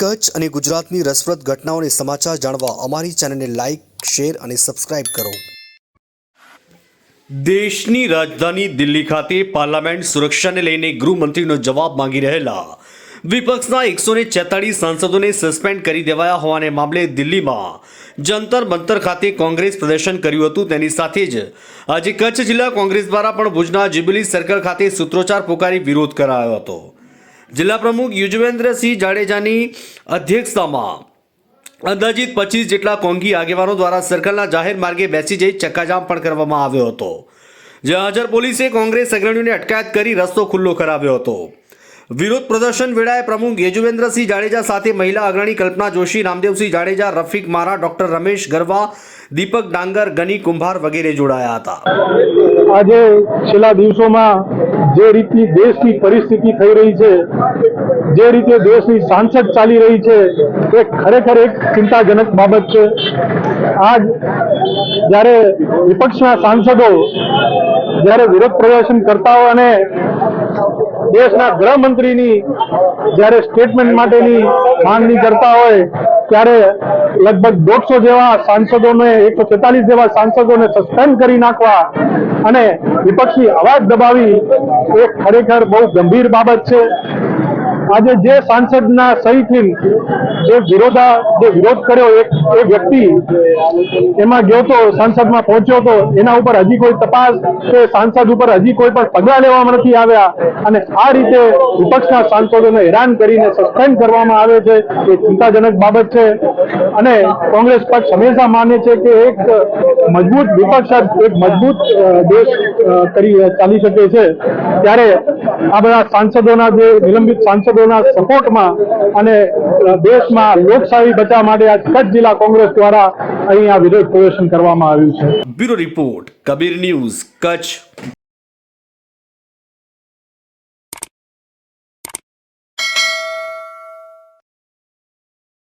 કચ્છ અને ગુજરાતની રસપ્રદ ઘટનાઓને સમાચાર જાણવા અમારી ચેનલને લાઇક શેર અને સબસ્ક્રાઇબ કરો. દેશની રાજધાની દિલ્હી ખાતે પાર્લામેન્ટ સુરક્ષાને લઈને ગૃહમંત્રીનો જવાબ માંગી રહેલા વિપક્ષના એકસો ને છેતાળીસ સાંસદોને સસ્પેન્ડ કરી દેવાયા હોવાને મામલે દિલ્હીમાં જંતર મંતર ખાતે કોંગ્રેસ પ્રદર્શન કર્યું હતું. તેની સાથે જ આજે કચ્છ જિલ્લા કોંગ્રેસ દ્વારા પણ ભુજના જ્યુબિલી સર્કલ ખાતે સૂત્રોચ્ચાર પોકારી વિરોધ કરાયો હતો. જિલ્લા પ્રમુખ યુજવેન્દ્રસિંહ જાડેજાની અધ્યક્ષતામાં અંદાજિત પચીસ જેટલા કોંગી આગેવાનો દ્વારા સર્કલના જાહેર માર્ગે બેસી જઈ ચક્કાજામ પણ કરવામાં આવ્યો હતો. જ્યાં હાજર પોલીસે કોંગ્રેસ અગ્રણીઓને અટકાયત કરી રસ્તો ખુલ્લો કરાવ્યો હતો. વિરોધ પ્રદર્શન વેળાએ પ્રમુખ યજુવેન્દ્રસિંહ જાડેજા સાથે મહિલા અગ્રણી કલ્પના જોશી રામદેવસિંહ જાડેજા, રફીક મારા, ડોક્ટર રમેશ ગરવા, દીપક ડાંગર, ગની કુંભાર વગેરે જોડાયા હતા. આજે છેલ્લા દિવસોમાં જે રીતની દેશની પરિસ્થિતિ થઈ રહી છે, જે રીતે દેશની સાંસદ ચાલી રહી છે, એ ખરેખર એક ચિંતાજનક બાબત છે. આજ જ્યારે વિપક્ષના સાંસદો જ્યારે વિરોધ પ્રદર્શન કરતા હોય અને દેશના ગૃહમંત્રીની જ્યારે સ્ટેટમેન્ટ માટેની માંગણી કરતા હોય, ત્યારે લગભગ દોઢસો જેવા સાંસદોને, એકસો છેતાલીસ જેવા સાંસદોને સસ્પેન્ડ કરી નાખવા અને વિપક્ષી અવાજ દબાવી, એ ખરેખર બહુ ગંભીર બાબત છે. આજે જે સાંસદના સહીથી જે વિરોધા જે વિરોધ કર્યો એ વ્યક્તિ એમાં ગયો તો, સંસદમાં પહોંચ્યો તો, એના ઉપર હજી કોઈ તપાસ કે સાંસદ ઉપર હજી કોઈ પણ પગલાં લેવામાં નથી આવ્યા. અને આ રીતે વિપક્ષના સાંસદોને હેરાન કરીને સસ્પેન્ડ કરવામાં આવે છે. એ ચિંતાજનક બાબત છે. અને કોંગ્રેસ પક્ષ હંમેશા માને છે કે એક મજબૂત વિપક્ષ એક મજબૂત દેશ કરી ચાલી શકે છે. ત્યારે આ બધા સાંસદોના જે નિલંબિત સાંસદોના સપોર્ટમાં અને દેશમાં લોકશાહી બચાવવા માટે આ કચ્છ જિલ્લા કોંગ્રેસ દ્વારા અહીં આ વિરોધ પ્રદર્શન કરવામાં આવ્યું છે. Bureau report, Kabir news, Kutch.